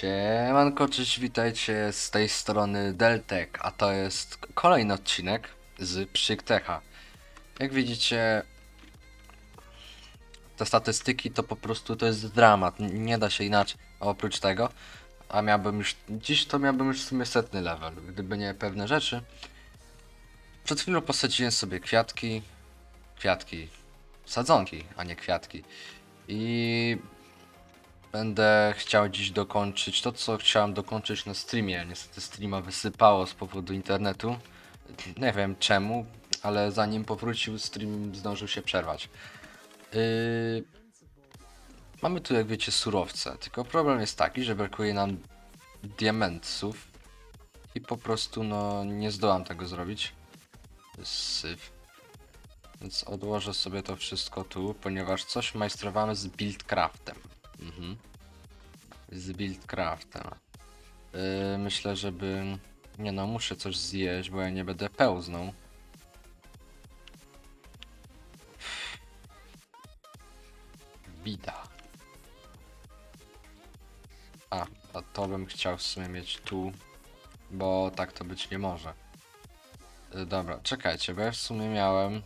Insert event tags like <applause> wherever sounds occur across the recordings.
Siemanko, cześć, witajcie z tej strony Deltek, a to jest kolejny odcinek z Przyktecha. Jak widzicie, te statystyki to po prostu to jest dramat, nie da się inaczej oprócz tego, a miałbym już, dziś to miałbym już w sumie setny level, gdyby nie pewne rzeczy. Przed chwilą posadziłem sobie kwiatki, kwiatki, sadzonki, a nie kwiatki i Będę chciał dziś dokończyć to, co chciałem dokończyć na streamie. Niestety streama wysypało z powodu internetu. Nie wiem czemu, ale zanim powrócił, stream zdążył się przerwać. Yy... Mamy tu, jak wiecie, surowce. Tylko problem jest taki, że brakuje nam diamentów. I po prostu, no, nie zdołam tego zrobić. Syf. Więc odłożę sobie to wszystko tu, ponieważ coś majstrowamy z buildcraftem. Mhm. Z buildcraftem. Yy, myślę, żeby... Nie no, muszę coś zjeść, bo ja nie będę pełzną. Bida. A, a to bym chciał w sumie mieć tu, bo tak to być nie może. Yy, dobra, czekajcie, bo ja w sumie miałem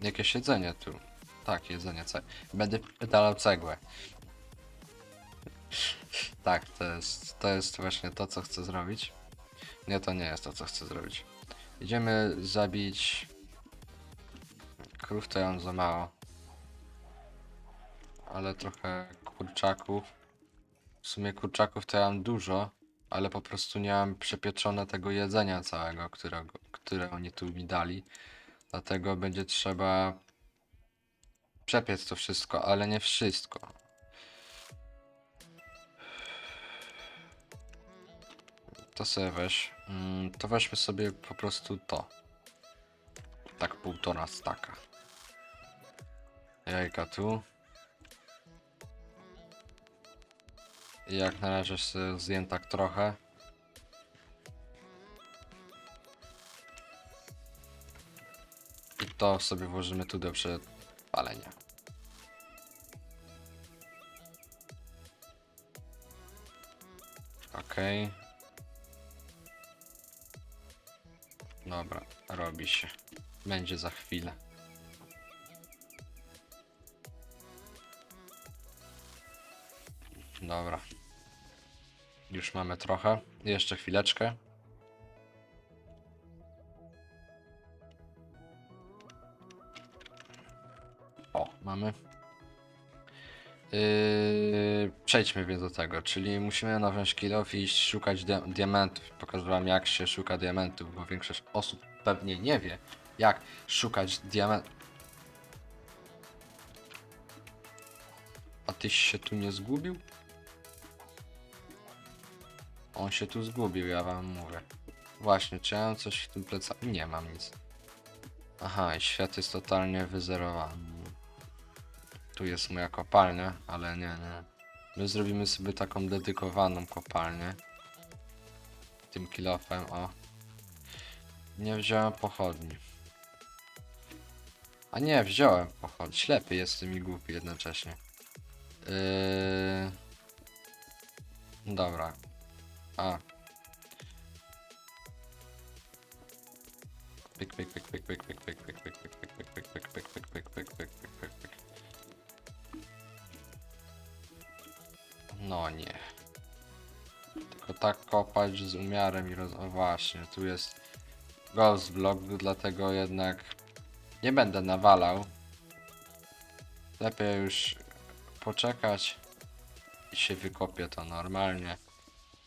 jakieś jedzenie tu. Tak, jedzenie całe. Będę dalał cegłę. Tak, to jest, to jest właśnie to, co chcę zrobić. Nie, to nie jest to, co chcę zrobić. Idziemy zabić... Krów to ja mam za mało. Ale trochę kurczaków. W sumie kurczaków to ja mam dużo, ale po prostu nie mam przepieczone tego jedzenia całego, którego, które oni tu mi dali. Dlatego będzie trzeba przepiec to wszystko, ale nie wszystko. To sobie weź. Mm, to weźmy sobie po prostu to. Tak półtora staka. Jajka tu. Jak na razie zjem tak trochę. I to sobie włożymy tu do przepalenia. Okej. Dobra, robi się. Będzie za chwilę. Dobra. Już mamy trochę. Jeszcze chwileczkę. O, mamy. Yy, przejdźmy więc do tego, czyli musimy na wziąć kill off i szukać dia diamentów. Pokażę wam jak się szuka diamentów, bo większość osób pewnie nie wie jak szukać diamentów. A tyś się tu nie zgubił? On się tu zgubił, ja wam mówię. Właśnie, czy ja mam coś w tym plecaku? Nie mam nic. Aha, i świat jest totalnie wyzerowany. Tu jest moja kopalnia, ale nie, nie. My zrobimy sobie taką dedykowaną kopalnię. Tym kilofem, o. Nie wziąłem pochodni. A nie, wziąłem pochodni. Ślepy jestem i głupi jednocześnie. Yy... Dobra. A. nie. Tylko tak kopać z umiarem i roz... O właśnie, tu jest ghost block, dlatego jednak nie będę nawalał. Lepiej już poczekać i się wykopię to normalnie.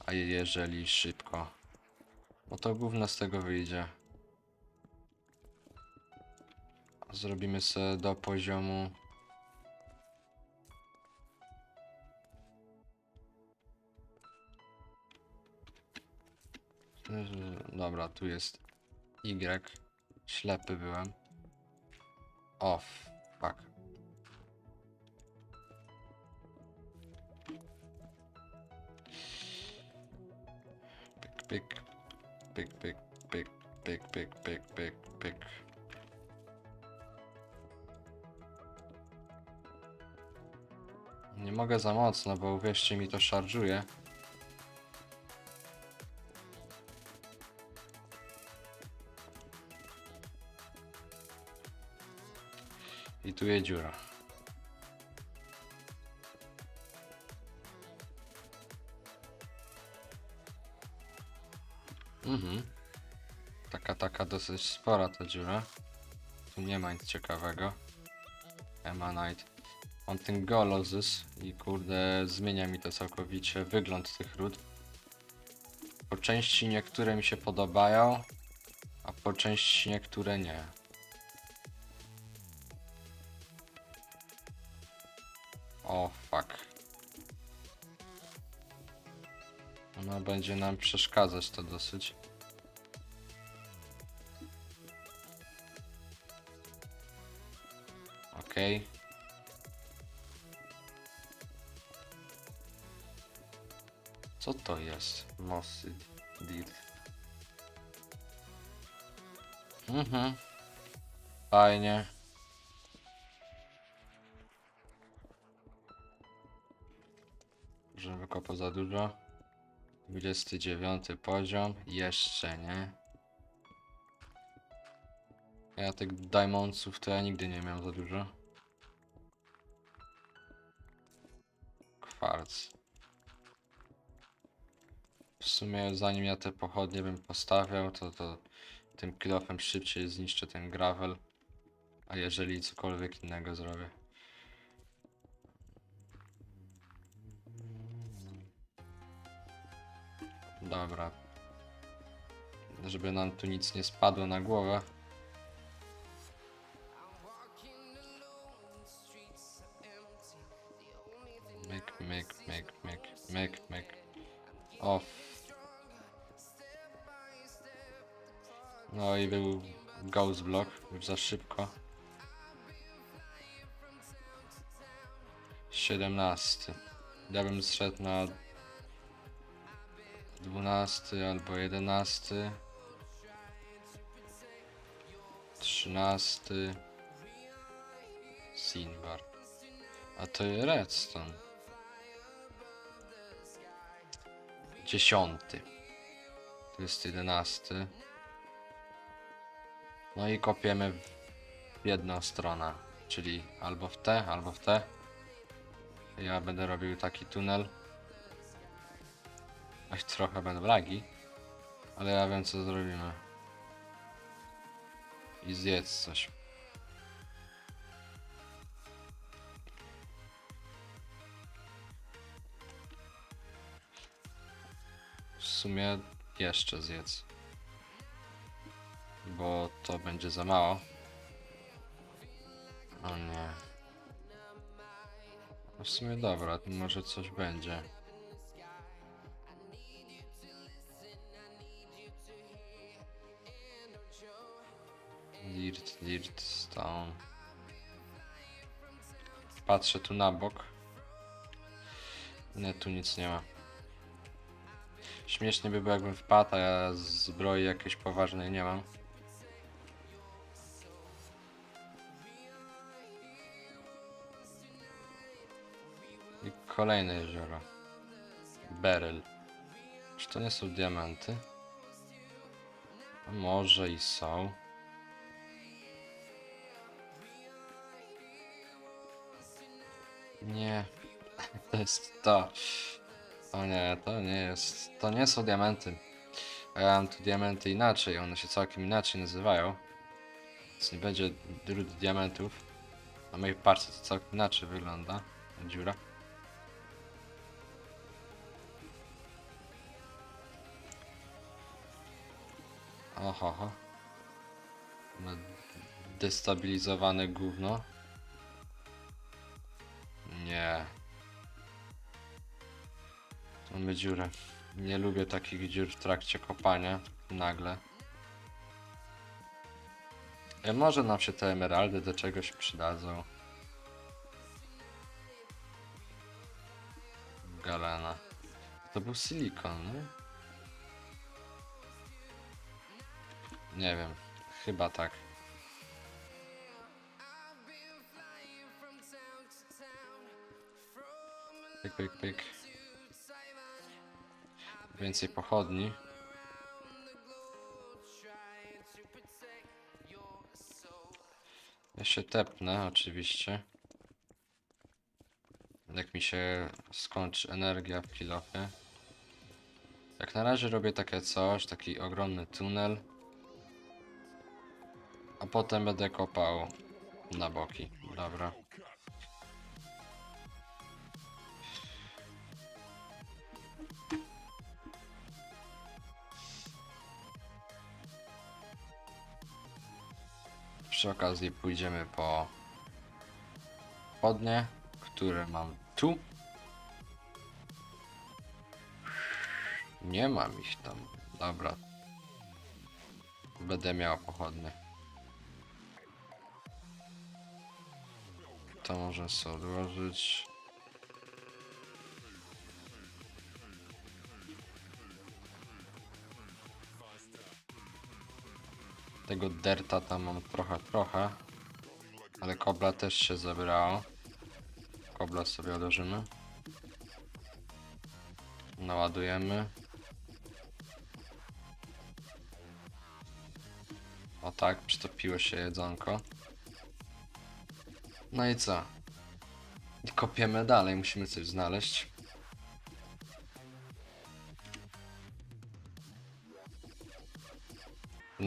A jeżeli szybko, bo to gówno z tego wyjdzie. Zrobimy sobie do poziomu Mhm, dobra, tu jest Y. Ślepy byłem. Off. Fuck. Pyk, pyk. Pyk, pyk, pyk, pyk, pyk, pyk, pyk, pyk. Nie mogę za mocno, bo uwierzcie mi to szarżuje. Jest dziura. Mhm. Taka, taka dosyć spora ta dziura. Tu nie ma nic ciekawego. Emanite. Mam ten Golozys i kurde zmienia mi to całkowicie wygląd tych ród. Po części niektóre mi się podobają, a po części niektóre nie. O fuck. No będzie nam przeszkadzać to dosyć. Okej. Co to jest? Mossy Dirt. Mhm. Fajnie. Że wykopał za dużo. 29 poziom. Jeszcze nie. Ja tych diamondsów to ja nigdy nie miałem za dużo. Kwarc. W sumie zanim ja te pochodnie bym postawiał, to, to tym kilofem szybciej zniszczę ten gravel. A jeżeli cokolwiek innego zrobię. Dobra. Żeby nam tu nic nie spadło na głowę. Myk, myk, myk, myk, myk, myk. O. f- No i był ghost block, już za szybko. 17. Ja bym zszedł na 12 albo 11. 13. Sinbar. A to jest redstone. Dziesiąty. To jest jedenasty. No i kopiemy w jedną stronę, czyli albo w te, albo w te. Ja będę robił taki tunel. Ach, trochę będą lagi, ale ja wiem co zrobimy. I zjedz coś. W sumie jeszcze zjedz. Bo to będzie za mało. O nie. No W sumie dobra, może coś będzie. Dirt, dirt, stone. Patrzę tu na bok. Nie, tu nic nie ma. Śmiesznie by było jakbym wpadł, a ja zbroi jakiejś poważnej nie mam. I kolejne jezioro. Beryl. Czy to nie są diamenty? A może i są. Nie. <laughs> To jest to. O nie, to nie jest. To nie są diamenty. A ja mam tu diamenty inaczej, one się całkiem inaczej nazywają. Więc nie będzie ród diamentów. Na mojej parce to całkiem inaczej wygląda. Dziura. Oho. Ma Destabilizowane gówno. Nie. Mamy dziurę. Nie lubię takich dziur w trakcie kopania. Nagle. E, może nam się te emeraldy do czegoś przydadzą. Galena. To był silikon, nie? Nie wiem. Chyba tak. Pyk, pyk. Więcej pochodni. Ja się tepnę, oczywiście. Jak mi się skończy energia w kilofie. Jak na razie robię takie coś, taki ogromny tunel. A potem będę kopał na boki. Dobra. Przy okazji pójdziemy po podnie, które mam tu. Nie mam ich tam. Dobra. Będę miał pochodnie. To może sobie odłożyć. Tego derta tam mam trochę, trochę. Ale kobla też się zebrało. Kobla sobie odłożymy. Naładujemy. O tak, przytopiło się jedzonko. No i co? Kopiemy dalej, musimy coś znaleźć.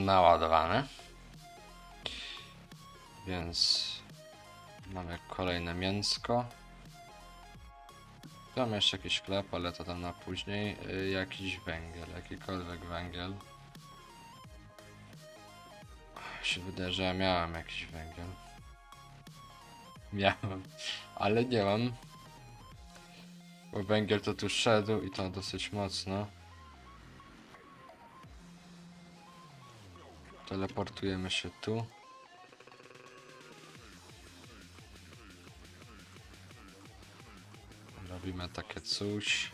Naładowane. Więc mamy kolejne mięsko. Tu Mam jeszcze jakiś chleb, ale to tam na później. Y, jakiś węgiel, jakikolwiek węgiel. Się wydaje, że ja miałem jakiś węgiel. <laughs> Miałem, ale nie mam. Bo węgiel to tu szedł i to dosyć mocno. Teleportujemy się tu. Robimy takie coś.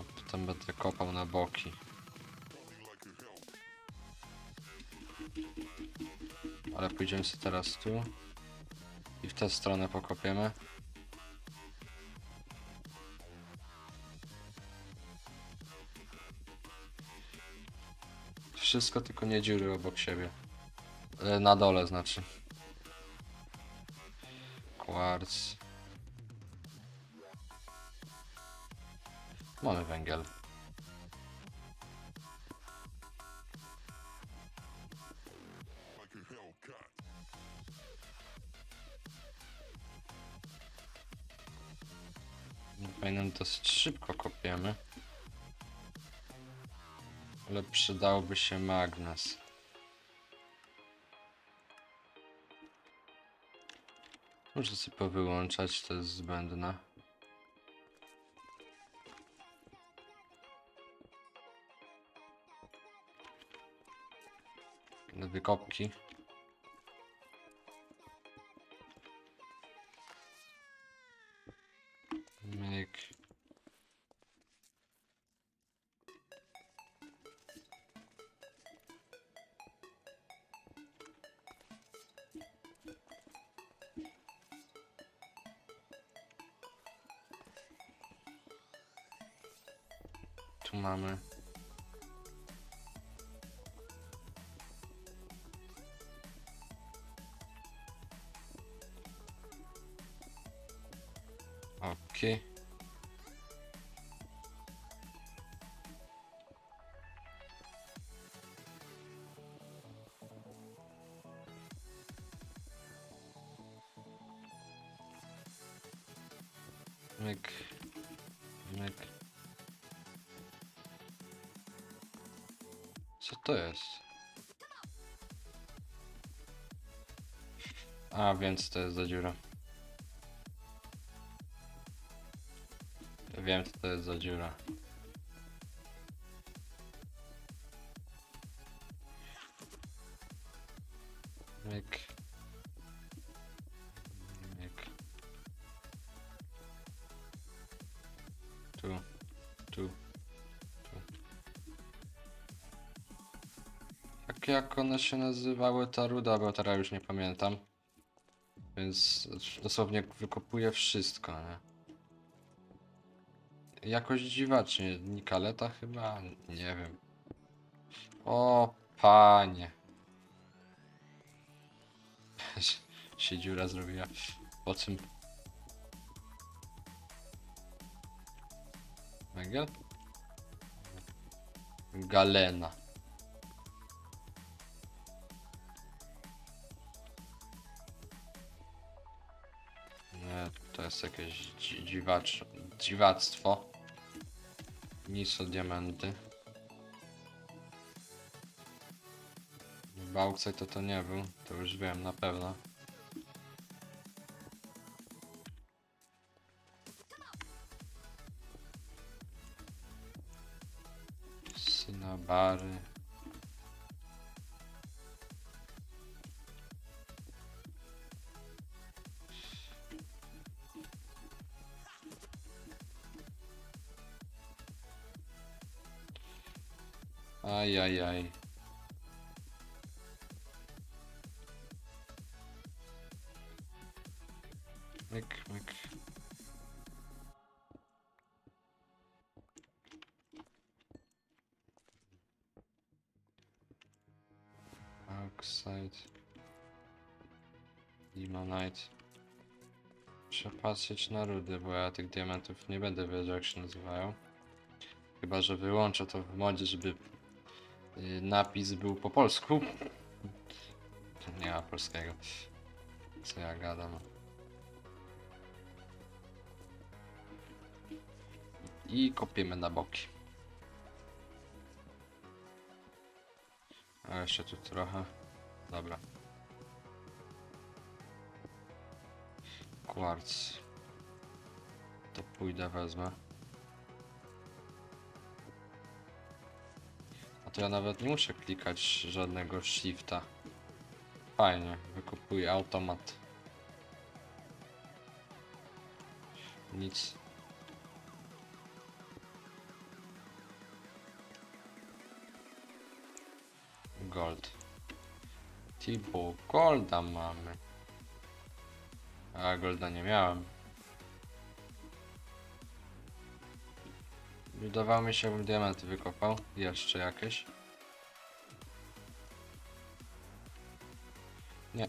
A potem będę kopał na boki. Ale pójdziemy sobie teraz tu. I w tę stronę pokopiemy. Wszystko tylko nie dziury obok siebie. E, Na dole znaczy. Kwarc. Mamy węgiel. Fajnym dosyć szybko kopiemy. Ale przydałby się magnes. Muszę sobie powyłączać, to jest zbędne. Wykopki. Myk. Myk. Myk. Co to jest? A, więc to jest za dziura. Wiem, co to jest za dziura. Jak, one się nazywały, ta ruda, bo teraz już nie pamiętam. Więc dosłownie wykopuję wszystko, nie? Jakoś dziwacznie. Nikaleta chyba? Nie wiem. O, panie. <laughs> się dziura zrobiła. Po czym? Węgiel? Galena. To jest jakieś dzi- dziwacz, dziwactwo. Nic o diamenty. Bauxite to to nie był, to już wiem na pewno. Aj, aj, aj. Myk, myk. Oxide. Limonite. Trzeba patrzeć na rudy, bo ja tych diamentów nie będę wiedział jak się nazywają. Chyba, że wyłączę to w modzie, żeby napis był po polsku. Nie ma polskiego. Co ja gadam. I kopiemy na boki. A jeszcze tu trochę. Dobra. Kwarc. To pójdę, wezmę. To ja nawet nie muszę klikać żadnego shifta. Fajnie, wykupuję automat. Nic. Gold. Tipo, golda mamy. A golda nie miałem. Wydawało mi się, bym diamenty wykopał. Jeszcze jakieś. Nie.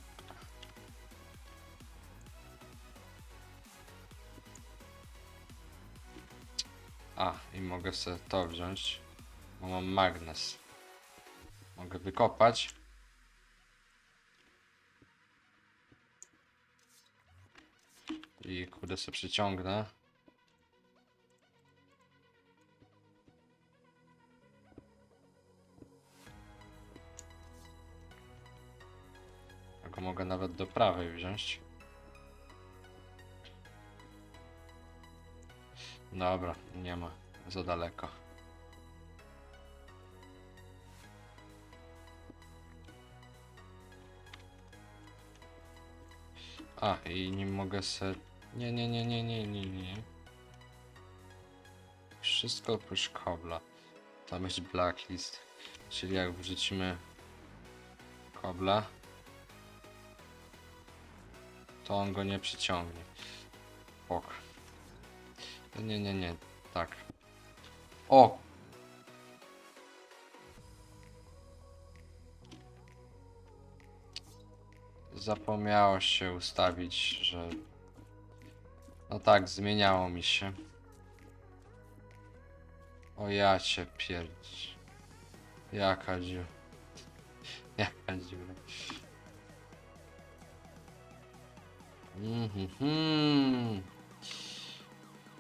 A, i mogę sobie to wziąć. Bo mam magnes. Mogę wykopać. I kurde sobie przyciągnę. Mogę nawet do prawej wziąć. Dobra, nie ma. Za daleko. A, i nie mogę se... Nie, nie, nie, nie, nie, nie, nie. Wszystko oprócz kobla. Tam jest blacklist. Czyli jak wrzucimy kobla, to on go nie przyciągnie. Ok. Nie, nie, nie, tak. O! Zapomniało się ustawić, że... No tak, zmieniało mi się. O ja cię pierdź. Jaka dziura. Jaka dziura. Mhm.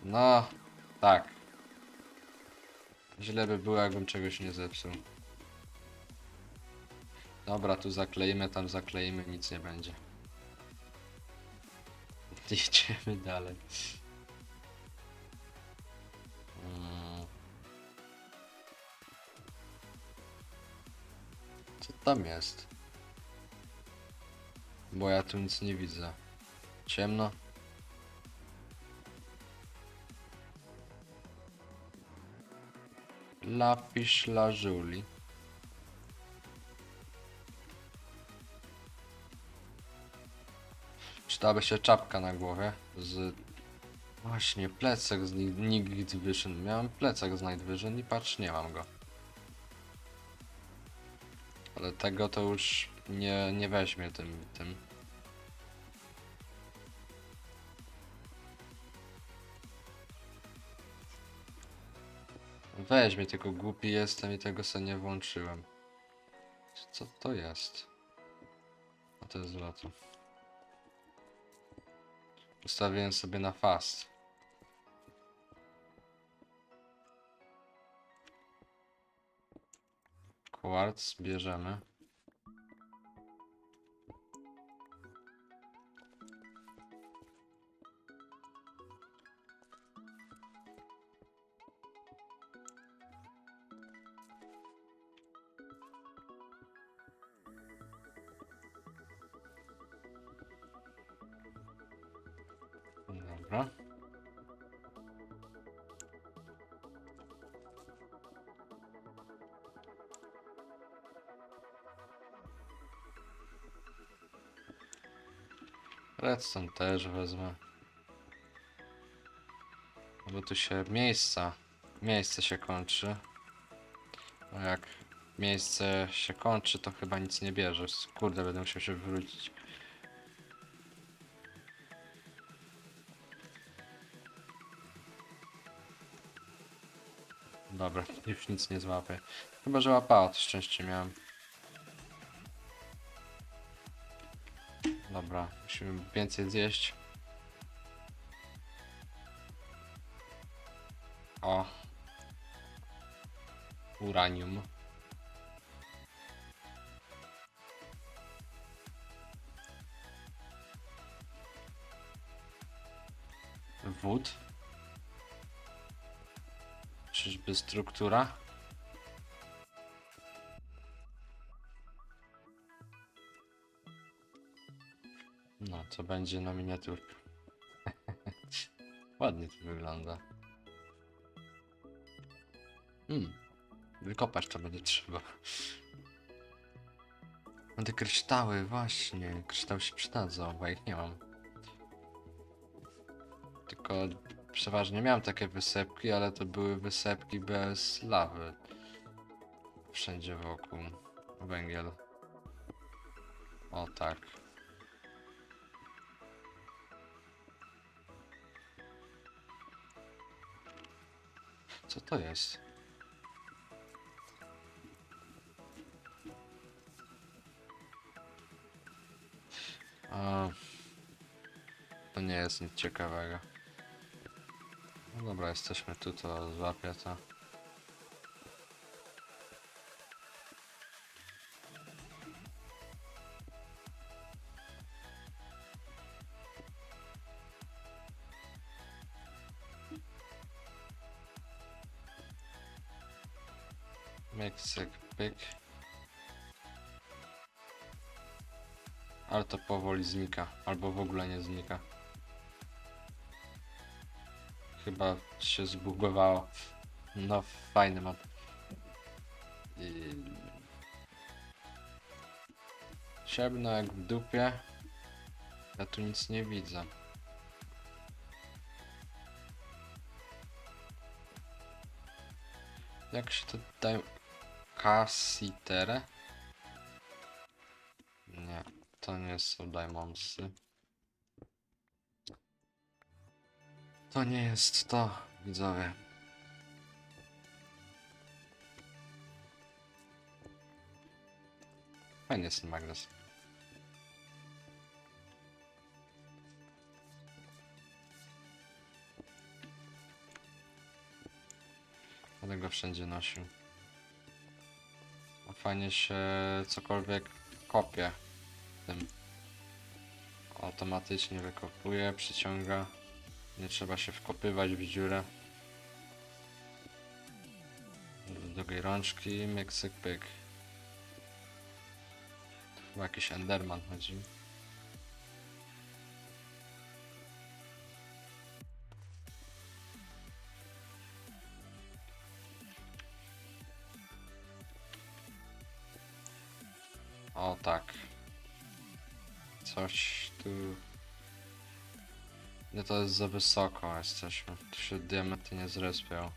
No, tak. Źle by było, jakbym czegoś nie zepsuł. Dobra, tu zakleimy, tam zakleimy, nic nie będzie. <laughs> Idziemy dalej. Mm. Co tam jest? Bo ja tu nic nie widzę. Ciemno. Lapisz lazuli. Przydałaby się czapka na głowie z... Właśnie, plecak z Ni- Night Vision. Miałem plecak z Night Vision i patrz, nie mam go. Ale tego to już nie, nie weźmie tym, tym. Weźmie, tylko głupi jestem i tego sobie nie włączyłem. Co to jest? A to jest złoto. Ustawiłem sobie na fast. Quartz bierzemy. Redstone też wezmę. Bo tu się miejsca, miejsce się kończy. A jak miejsce się kończy, to chyba nic nie bierzesz. Kurde, będę musiał się wrócić. Dobra, już nic nie złapię. Chyba, że łapała, to szczęście miałem. Dobra, musimy więcej zjeść. O. Uranium. Wód. Czyżby struktura? To będzie na miniaturkę. <laughs> Ładnie to wygląda. Hmm. Wykopać to będzie trzeba. No te kryształy, właśnie. Kryształy się przydadzą, bo ich nie mam. Tylko przeważnie miałem takie wysepki, ale to były wysepki bez lawy. Wszędzie wokół. Węgiel. O tak. Co to jest? A, to nie jest nic ciekawego. No dobra, jesteśmy tu, to złapię to. Meksyk, pyk. Ale to powoli znika, albo w ogóle nie znika. Chyba się zbugowało. No, fajny map. I... Ciemno jak w dupie. Ja tu nic nie widzę. Jak się to daje? Cassitere? Nie, to nie są diamondsy. To nie jest to, widzowie. Fajny jest ten magnes. Będę go wszędzie nosił. Fajnie się cokolwiek kopie tym. Automatycznie wykopuje, przyciąga. Nie trzeba się wkopywać w dziurę. Do drugiej rączki, myksyk pyk. Tu Chyba jakiś Enderman chodzi. To jest za wysoko jesteśmy. Tu się diamenty nie zrespią.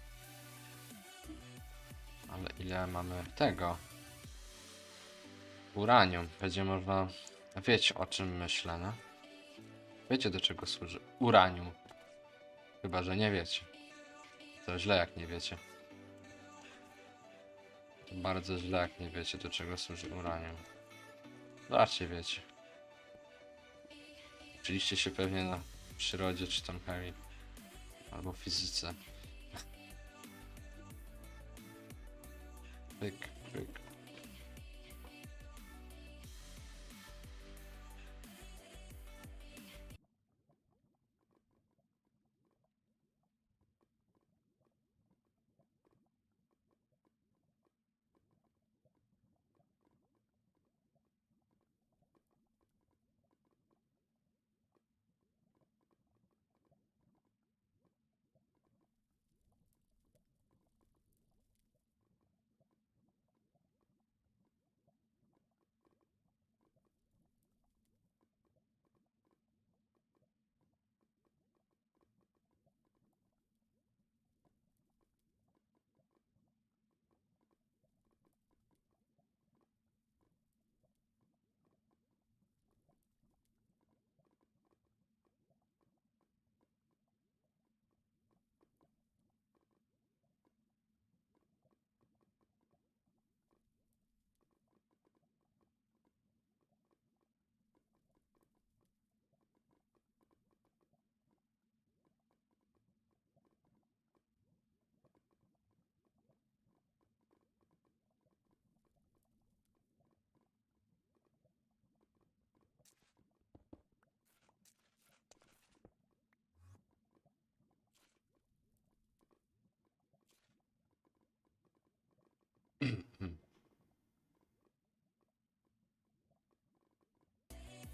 Ale ile mamy tego? Uranium. Będzie można... Wiecie o czym myślę, no? Wiecie do czego służy uranium. Chyba, że nie wiecie. To źle jak nie wiecie. To bardzo źle, jak nie wiecie, do czego służy uranium. Raczej wiecie. Uczyliście się pewnie na przyrodzie, czy tam chemii. Albo fizyce. Pyk, pyk.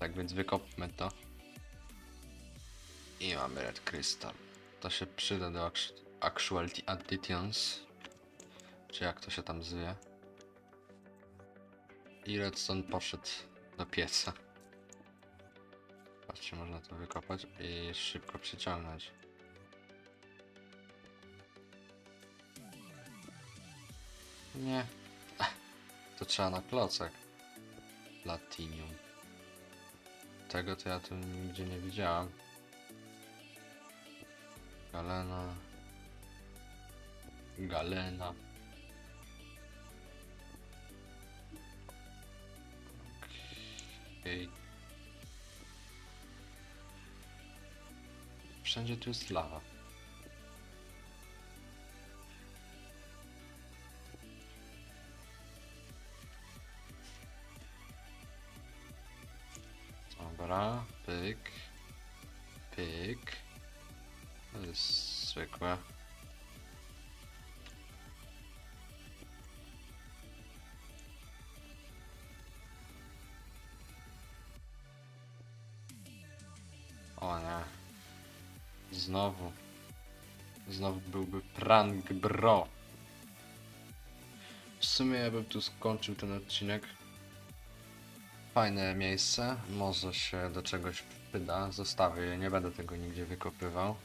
Tak więc wykopmy to. I mamy Red Crystal. To się przyda do actu- Actuality Additions. Czy jak to się tam zwie. I Redstone poszedł do pieca. Patrzcie, można to wykopać i szybko przyciągnąć. Nie. <laughs> To trzeba na klocek. Latinium. Tego to ja tu nigdzie nie widziałem. Galena. Galena. Okej. Wszędzie tu jest lawa. Dobra, pyk. Pyk. To jest zwykłe. O nie. Znowu. Znowu byłby prank bro. W sumie ja bym tu skończył ten odcinek. Fajne miejsce, może się do czegoś przyda. Zostawię je, nie będę tego nigdzie wykopywał.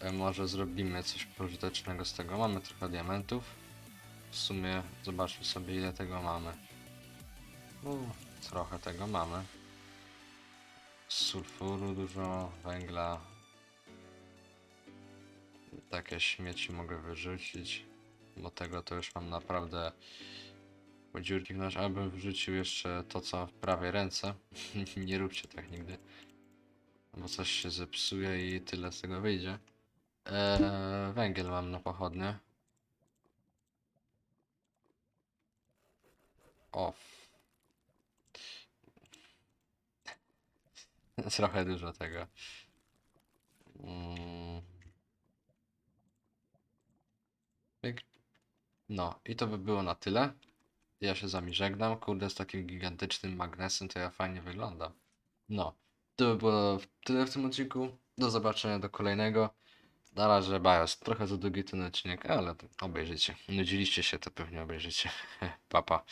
E, Może zrobimy coś pożytecznego z tego. Mamy trochę diamentów. W sumie zobaczmy sobie ile tego mamy. No, trochę tego mamy. Sulfuru dużo, węgla. Takie śmieci mogę wyrzucić. Bo tego to już mam naprawdę po dziurki w nasz, abym wrzucił jeszcze to, co w prawej ręce. <laughs> Nie róbcie tak nigdy. Bo coś się zepsuje i tyle z tego wyjdzie. Eee, węgiel mam na pochodnie. O. <laughs> Trochę dużo tego. Mm. No, i to by było na tyle. Ja się z wami żegnam. Kurde, z takim gigantycznym magnesem to ja fajnie wyglądam. No, to by było tyle w tym odcinku. Do zobaczenia do kolejnego. Na razie BIOS. Trochę za długi ten odcinek, ale to obejrzycie. Nudziliście się, to pewnie obejrzycie. Papa. <laughs> Pa.